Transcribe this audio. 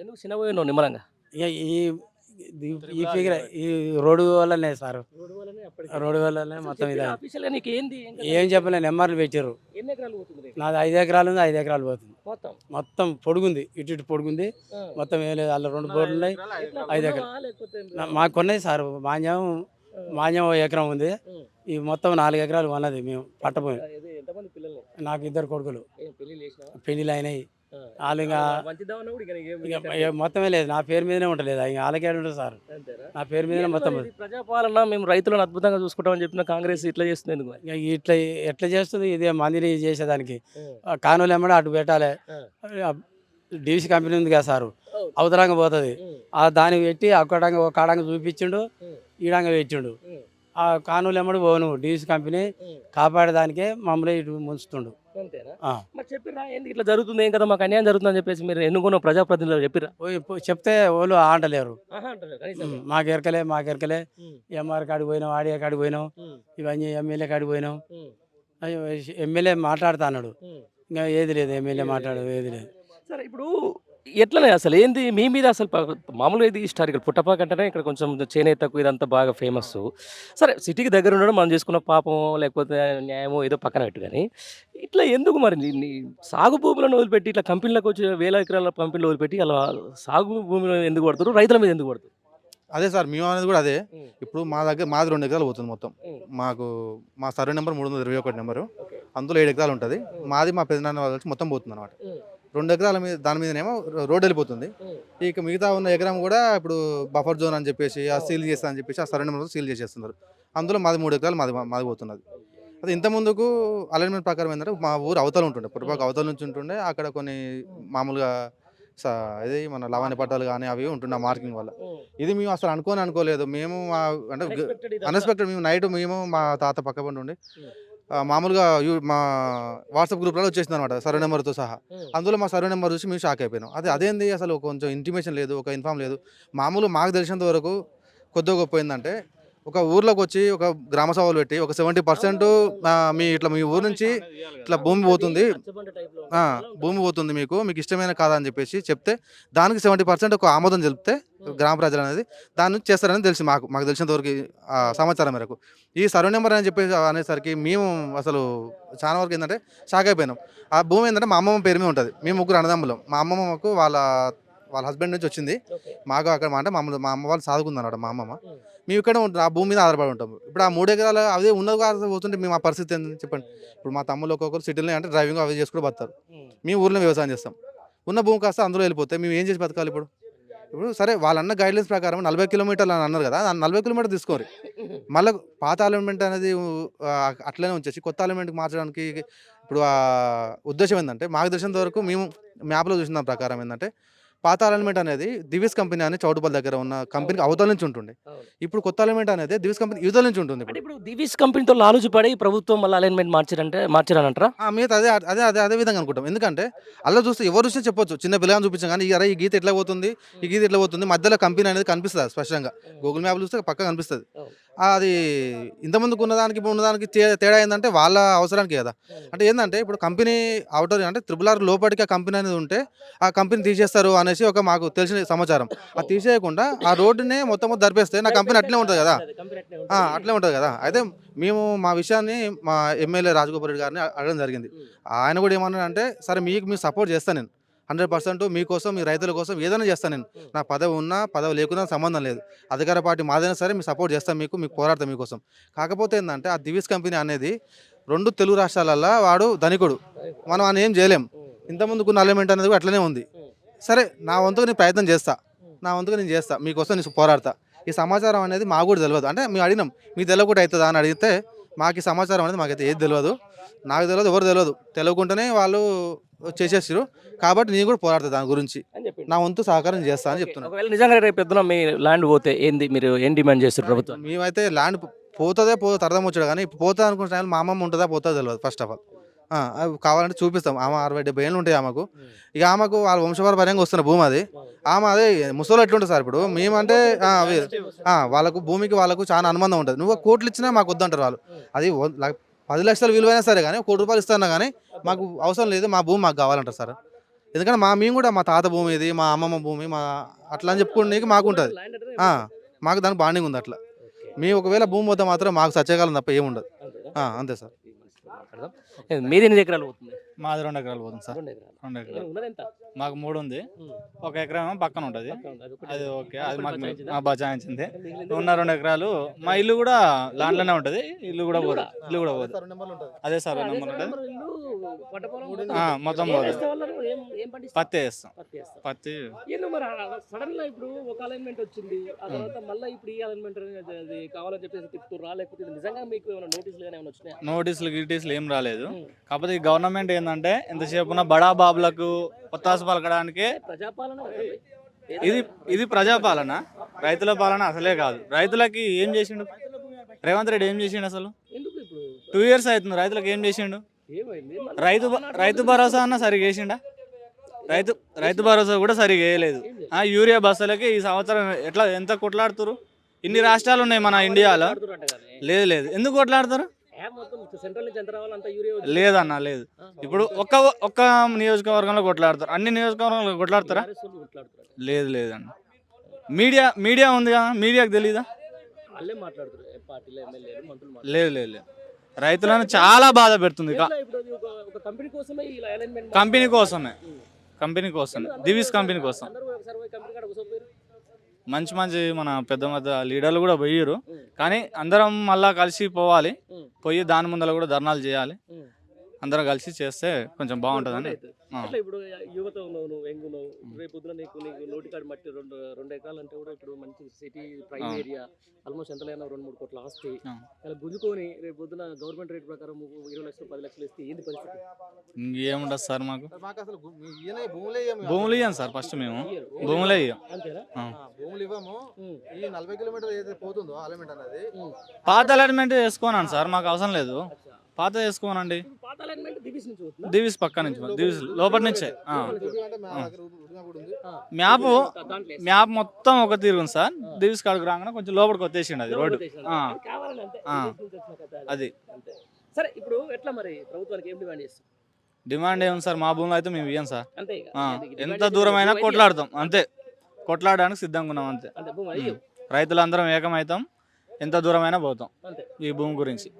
ఎందుకు చిన్న పోయినావు నిమ్మలంగా? ఇక ఈ ఈ- ఫిగర్ ఈ రోడ్డు వల్లనే సార్. రోడ్డు వల్లనే మొత్తం ఇదే. ఆఫీషియల్ నీకు ఏంది? ఏం చెప్పలేను నెంబర్లు పెట్టారు ఎన్ని ఎకరాలు పోతుంది రేటు? నాది ఐదు ఎకరాలు ఉంది ఐదు ఎకరాలు పోతుంది. మొత్తం? మొత్తం పొడుగుంది ఇటు ఇటు పొడుగుంది. మొత్తం ఏం లేదు అందులో రెండు బోర్లు ఉన్నాయి ఐదు ఎకరాలు. మాకు కొన్నాయి సార్ మాన్యం మాన్యం ఓ ఎకరం ఉంది. ఈ మొత్తం నాలుగు ఎకరాలు కొన్నది మేము పట్టపోయి నాకు ఇద్దరు కొడుకులు. పెళ్ళి పెళ్ళిళ్ళు అయినాయి. వాళ్ళు ఇంకా మొత్తమే లేదు. నా పేరు మీదనే ఉంటలేదు ఇంకా వాళ్ళకే ఉంటుంది సార్? నా పేరు మీదనే మొత్తం ప్రజాపాలన మేము రైతులను అద్భుతంగా చూసుకుంటామని చెప్పిన కాంగ్రెస్ ఇట్లా చేస్తుంది ఇట్లా ఎట్లా చేస్తుంది? ఇదే మందిని చేసేదానికి. కానులు ఎమ్మడ అటు పెట్టాలి. డీసీ కంపెనీ ఉంది కదా సారు. ఓ. అవతలంగా పోతుంది. ఆ దానికి పెట్టి అక్కడంగా ఒక కాడంగా చూపించిండు. ఈడంగా పెట్టిండు. ఆ కానులు ఎమ్మడి పోను. DC company. కాపాడేదానికే మమ్మల్ని ఇటు ముంచుతుండు. అంతేనా. మరి చెప్పిరా ఏంది ఇట్లా జరుగుతుంది ఏం కదా మాకు అన్యాయం జరుగుతుందని చెప్పేసి మీరు ఎన్నుకున్న ప్రజాప్రతినిధులు చెప్పిరా చెప్తే వాళ్ళు ఆంటలేరు మాకు ఎరకలే మాకు ఎరకలే. ఎంఆర్ కాడికి పోయినాం ఆడియో కాడికి పోయినాం. ఇవన్నీ ఎమ్మెల్యే కాడికి పోయినాం. ఎమ్మెల్యే మాట్లాడుతా అన్నాడు. ఇంకా ఏది లేదు ఎమ్మెల్యే మాట్లాడు ఏది లేదు. సరే ఇప్పుడు ఎట్లనే అసలు? ఏంది? మీ మీద అసలు మామూలుగా ఇది హిస్టారికల్. పుట్టపాక అంటేనే ఇక్కడ కొంచెం చేనేతకు ఇదంతా బాగా ఫేమస్. సరే సిటీకి దగ్గర ఉండడం మనం చేసుకున్న పాపం లేకపోతే న్యాయమో ఏదో పక్కన పెట్టు కానీ ఇట్లా ఎందుకు మరి సాగు భూములను వదిలిపెట్టి ఇట్లా కంపెనీలకు వచ్చి వేల ఎకరాల కంపెనీలు వదిలిపెట్టి అలా సాగు భూమిలో ఎందుకు పడతారు రైతుల మీద ఎందుకు పడతారు అదే సార్ మేము అనేది కూడా అదే. ఇప్పుడు మా దగ్గర మాది రెండు ఎకరాలు పోతుంది మొత్తం. మాకు మా సర్వే నెంబర్ మూడు వందల ఇరవై ఒకటి నెంబరు. అందులో ఏడు ఎకరాలు ఉంటుంది. మాది మా పెద్దనాన్న వాళ్ళ మొత్తం పోతుంది అనమాట. రెండు ఎకరాల మీద దాని మీదనేమో రోడ్ వెళ్ళిపోతుంది. ఇక మిగతా ఉన్న ఎకరం కూడా ఇప్పుడు బఫర్ జోన్ అని చెప్పేసి ఆ సీల్ చేస్తా అని చెప్పేసి ఆ సర్వే నెంబర్ సీల్ చేసేస్తున్నారు. అందులో మాది మూడు ఎకరాలు మాది మాది పోతున్నది. అది ఇంత ముందుకు అలైన్మెంట్ ప్రకారం ఏంటంటే మా ఊరు అవతల ఉంటుండే పుట్టుపాక అవతల నుంచి ఉంటుండే అక్కడ కొన్ని మామూలుగా ఇది మన లవాణి పట్టాలు కానీ అవి ఉంటుండే మార్కింగ్ వల్ల. ఇది మేము అసలు అనుకోని అనుకోలేదు. మేము మా అంటే. అన్ఎక్స్పెక్టెడ్ మేము నైట్ మేము మా తాత పక్క పండి ఉండి. మామూలుగా యూ- మా వాట్సాప్ గ్రూప్లో వచ్చేసింది అనమాట సర్వే నెంబర్తో సహా. అందులో మా సర్వే నెంబర్ చూసి మేము షాక్ అయిపోయినాం. అదే అదేంది అసలు కొంచెం ఇంటిమేషన్ లేదు ఒక ఇన్ఫామ్ లేదు. మామూలు మాకు తెలిసినంత వరకు కొద్దిగా గొప్ప ఏంటంటే ఒక ఊర్లోకి వచ్చి ఒక గ్రామ సభలు పెట్టి ఒక సెవెంటీ పర్సెంట్ మీ ఇట్లా మీ ఊరు నుంచి ఇట్లా భూమి పోతుంది. భూమి పోతుంది మీకు మీకు ఇష్టమైన కాదా అని చెప్పేసి చెప్తే దానికి సెవెంటీ పర్సెంట్ ఒక ఆమోదం చెప్తే గ్రామ ప్రజలు అనేది దాన్ని నుంచి చేస్తారని తెలిసి మాకు మాకు తెలిసినంతవరకు సమాచారం మేరకు. ఈ సర్వే నెంబర్ అని చెప్పేసి అనేసరికి మేము అసలు చాలా వరకు ఏంటంటే షాక్ అయిపోయినాం. ఆ భూమి ఏంటంటే మా అమ్మమ్మ పేరు మీద ఉంటుంది. మేము ముగ్గురు అన్నదమ్ములం. మా అమ్మమ్మకు వాళ్ళ వాళ్ళ హస్బెండ్ నుంచి వచ్చింది. మాకు అక్కడ అంటే మా అమ్మ మా అమ్మ వాళ్ళు సాదుకుంది మా అమ్మమ్మ. మేము. ఇక్కడ ఉంటాం ఆ భూమి మీద ఆధారపడి ఉంటాం. ఇప్పుడు ఆ మూడు ఎకరాలు అదే ఉన్నది కాదు పోతుంటే మేము ఆ పరిస్థితి ఏంది చెప్పండి. ఇప్పుడు మా తమ్ముళ్ళు ఒక్కొక్కరు సిటీలో అంటే డ్రైవింగ్ అవి చేసుకుని బతారు. మేము. ఊర్లో వ్యవసాయం చేస్తాం. ఉన్న భూమి కాస్త అందులో వెళ్ళిపోతే మేము ఏం చేసి బతకాలి ఇప్పుడు? ఇప్పుడు సరే వాళ్ళన్న గైడ్లైన్స్ ప్రకారం నలభై కిలోమీటర్లు అని అన్నారు కదా నలభై కిలోమీటర్ తీసుకోరు. మళ్ళీ పాత అలైన్మెంట్ అనేది అట్లనే ఉంచేసి కొత్త అలైన్మెంట్కి మార్చడానికి ఇప్పుడు ఆ ఉద్దేశం ఏంటంటే మాకు తెలిసినంత వరకు మేము మ్యాప్లో చూసిన ప్రకారం ఏంటంటే పాత అలైన్మెంట్ అనేది దివిస్ కంపెనీ అని చౌటుపల్లి దగ్గర ఉన్న కంపెనీకి అవతల నుంచి ఉంటుండే. ఇప్పుడు కొత్త అలైన్మెంట్ అనేది దివిస్ కంపెనీ యువతల నుంచి ఉంటుంది అంటే ఇప్పుడు. దివీస్ కంపెనీతో లాలుచి పడి ప్రభుత్వం మళ్ళీ అలైన్మెంట్ మార్చారంటే మార్చారనంటారా? ఆ, మిగతా అదే అదే అదే అదే విధంగా అనుకుంటాం. ఎందుకంటే అలా చూస్తే ఎవరు చూస్తే చెప్పొచ్చు. చిన్న పిల్లగాని చూపించాం కానీ అరే ఈ గీత ఎట్లా పోతుంది? ఈ గీత ఎట్లా పోతుంది? మధ్యలో కంపెనీ అనేది కనిపిస్తుంది స్పష్టంగా. గూగుల్ మ్యాప్ చూస్తే పక్క కనిపిస్తుంది. అది ఇంతకుముందుకు ఉన్నదానికి ఇప్పుడు ఉన్నదానికి తేడా ఏంటంటే వాళ్ళ అవసరానికి కదా. అంటే ఏంటంటే ఇప్పుడు కంపెనీ అవుటర్ అంటే త్రిబుల్ ఆర్ లోపలికి ఆ కంపెనీ అనేది ఉంటే ఆ కంపెనీ తీసేస్తారు అనేసి ఒక మాకు తెలిసిన సమాచారం. అది తీసేయకుండా ఆ రోడ్డునే మొత్తం మొత్తం దరిపేస్తే నా కంపెనీ అట్లే ఉంటుంది కదా. అట్లే ఉంటుంది కదా. అయితే మేము మా విషయాన్ని మా ఎమ్మెల్యే రాజగోపాల్ రెడ్డి గారిని అడగడం జరిగింది. ఆయన కూడా ఏమన్నాడు అంటే సరే మీకు మీరు సపోర్ట్ చేస్తాను నేను. హండ్రెడ్ పర్సెంట్ మీకోసం మీ రైతుల కోసం ఏదైనా చేస్తాను నేను. నా పదవి ఉన్నా పదవి లేకున్నా సంబంధం లేదు. అధికార పార్టీ మాదైనా సరే మీ సపోర్ట్ చేస్తాను మీకు మీకు పోరాడతాం మీకోసం. కాకపోతే ఏంటంటే ఆ దివిస్ కంపెనీ అనేది రెండు తెలుగు రాష్ట్రాలల్లో వాడు ధనికుడు. మనం అని ఏం చేయలేం. ఇంతకుముందుకు అలైన్మెంట్ అనేది అట్లనే ఉంది. సరే నా వంతుకు నేను ప్రయత్నం చేస్తా. నా వంతుకు నేను చేస్తా. మీకోసం నేను పోరాడతా. ఈ సమాచారం అనేది మాకు కూడా తెలియదు అంటే మేము అడిగినాం మీకు తెలియకుండా అవుతుందా అని అడిగితే మాకు ఈ సమాచారం అనేది మాకైతే ఏది తెలియదు నాకు తెలియదు ఎవరు తెలియదు తెలియకుండానే వాళ్ళు చేసేసారు కాబట్టి నేను కూడా పోరాడతా దాని గురించి. నా వంతు సహకారం చేస్తా అని చెప్తున్నాను నిజంగా రేపు పెద్దన మీ ల్యాండ్ పోతే ఏంది? మీరు ఏం డిమాండ్ చేస్తారు ప్రభుత్వం? మేమైతే ల్యాండ్ పోతుందే పో అర్థం వచ్చాడు కానీ పోతా అనుకుంటే టైంలో మా అమ్మమ్మ ఉంటుందా పోతుందో తెలియదు ఫస్ట్ ఆఫ్ ఆల్ అవి కావాలంటే చూపిస్తాం. ఆమె అరవై డెబ్బై ఏళ్ళు ఉంటాయి ఆమెకు. ఇక ఆమెకు వాళ్ళ వంశపారపర్యంగా వస్తున్న భూమి అది. ఆమె అదే ముసలి ఎట్లుంటుంది సార్ ఇప్పుడు? మేమంటే ఆ, అవి ఆ, వాళ్ళకు భూమికి వాళ్ళకు చాలా అనుబంధం ఉంటుంది. నువ్వు కోట్లు ఇచ్చినా మాకు వద్దంటారు వాళ్ళు. అది వ- ల- పది లక్షలు విలువైనా సరే కానీ కోటి రూపాయలు ఇస్తున్నా కానీ మాకు అవసరం లేదు మా భూమి మాకు కావాలంటారు సార్. ఎందుకంటే మా మేము కూడా మా తాత భూమి ఇది మా అమ్మమ్మ భూమి మా అట్లా అని చెప్పుకోవడానికి మాకు ఉంటుంది. ఆ, మాకు దానికి బాండింగ్ ఉంది అట్లా. మేము ఒకవేళ భూమి వద్ద మాత్రం మాకు సత్యకాలం తప్ప ఏముండదు? ఆ, అంతే సార్. మాట్లాడదాం. మీది ఎన్ని ఎకరాలు పోతుంది? మాది రెండు ఎకరాలు పోతుంది సార్. రెండు ఎకరాలు. రెండు ఏ, ఎకరాలు. ఉన్నది ఎంత? మాకు మూడు ఉంది. ఒక ఎకరం ఏమో పక్కన ఉంటుంది. అది. ఓకే. అది మాకు బచాయించిందా? మిగిలింది ఉన్న రెండు ఎకరాలు. మా ఇల్లు కూడా దాంట్లోనే ఉంటుంది. ఇల్లు కూడా పోదు. ఇల్లు కూడా పోదు. అదే సార్ అదే నెంబర్ సార్, ఉంటుంది. మొత్తం. పోదు? పత్తి వేస్తాం. పత్తి మరి సడన్గా ఇప్పుడు ఒక అలైన్మెంట్ వచ్చింది. ఆ తర్వాత మళ్ళీ ఇప్పుడు ఈ అలైన్మెంట్ అది కావాలని చెప్పేసి తిప్పుతురా లేకపోతే నిజంగా మీకు ఏమైనా నోటీసులు కానీ ఏమైనా వచ్చినాయా? నోటీసులు గిటీసులు ఏం రాలేదు. కాకపోతే ఈ గవర్నమెంట్ ఏంటంటే ఎంతసేపు ఉన్న బడా బాబులకు ఒత్తాసు పలకడానికి ప్రజాపాలన ఇది. ఇది ప్రజాపాలన. రైతుల పాలన అసలే కాదు. రైతులకి ఏం చేసిండు? రేవంత్ రెడ్డి ఏం చేసిండు అసలు? టూ ఇయర్స్ అవుతుంది రైతులకు ఏం చేసిండు? రైతు రైతు భరోసా అన్న సరిగా వేసిండా రైతు రైతు భరోసా కూడా సరిగా వేయలేదు. ఆ యూరియా బస్సులకి ఈ సంవత్సరం ఎట్లా ఎంత కొట్లాడుతురు ఇన్ని రాష్ట్రాలు ఉన్నాయి మన ఇండియాలో. లేదు లేదు. ఎందుకు కొట్లాడతారు? లేదన్న లేదు. ఇప్పుడు ఒక్క ఒక్క నియోజకవర్గంలో కొట్లాడతారు. అన్ని నియోజకవర్గంలో కొట్లాడతారా? లేదు లేదన్న. మీడియా మీడియా ఉంది కదా మీడియాకి తెలీదా. లేదు లేదు లేదు. రైతులను చాలా బాధ పెడుతుంది. కంపెనీ కోసమే. కంపెనీ కోసం. దివిస్ కంపెనీ కోసం. మంచి మంచి మన పెద్ద పెద్ద లీడర్లు కూడా పోయారు కానీ అందరం మళ్ళా కలిసి పోవాలి. పోయి దాని ముందర కూడా ధర్నాలు చేయాలి. అందరం కలిసి చేస్తే కొంచెం బాగుంటుందని. అట్లా ఇప్పుడు యువత ఉన్నావు నువ్వు యంగ్ ఉన్నావు రేపు పొద్దున నీకు నీకు నోటికాడు మట్టి రెండు రెండు ఎకరాలు అంటే కూడా ఇప్పుడు మంచి సిటీ ప్రైమ్. ఏరియా ఆల్మోస్ట్ ఎంత లేనా రెండు మూడు కోట్ల ఆస్తి. అలా గుంజుకొని రేపు పొద్దున గవర్నమెంట్ రేట్ ప్రకారం నువ్వు ఇరవై లక్షలు పది లక్షలు ఇస్తే ఏంది పరిస్థితి? ఇంకేముండదు సార్ మాకు? భూములే ఇయ్యం సార్ ఫస్ట్ మేము. భూములే ఇయ్యం. భూములు ఇవ్వము. ఈ నలభై కిలోమీటర్ ఏదైతే పోతుందో ఆలమెంట్ అనేది. పాత అలాట్మెంట్ చేసుకోనాను సార్ మాకు అవసరం లేదు. పాత అలైన్మెంట్ దివిస్ పక్క నుంచి దివిస్ లోపల నుంచే. మ్యాప్. మ్యాప్ మొత్తం ఒక తీరుగుంది సార్. దివిస్ కాడికి రాగానే కొంచెం లోపలికి వచ్చేసిండు అది రోడ్డు. అది సరే ఇప్పుడు ఎట్లా మరి ప్రభుత్వానికి ఏం డిమాండ్ చేస్తాం డిమాండ్ ఏముంది సార్? మా భూములు అయితే మేము ఇయ్యం సార్. ఎంత దూరమైనా కొట్లాడతాం. అంతే. కొట్లాడడానికి సిద్ధంగా ఉన్నాం అంతే. రైతులందరం ఏకమవుతాం. ఎంత దూరమైనా పోతాం. ఈ భూమి గురించి.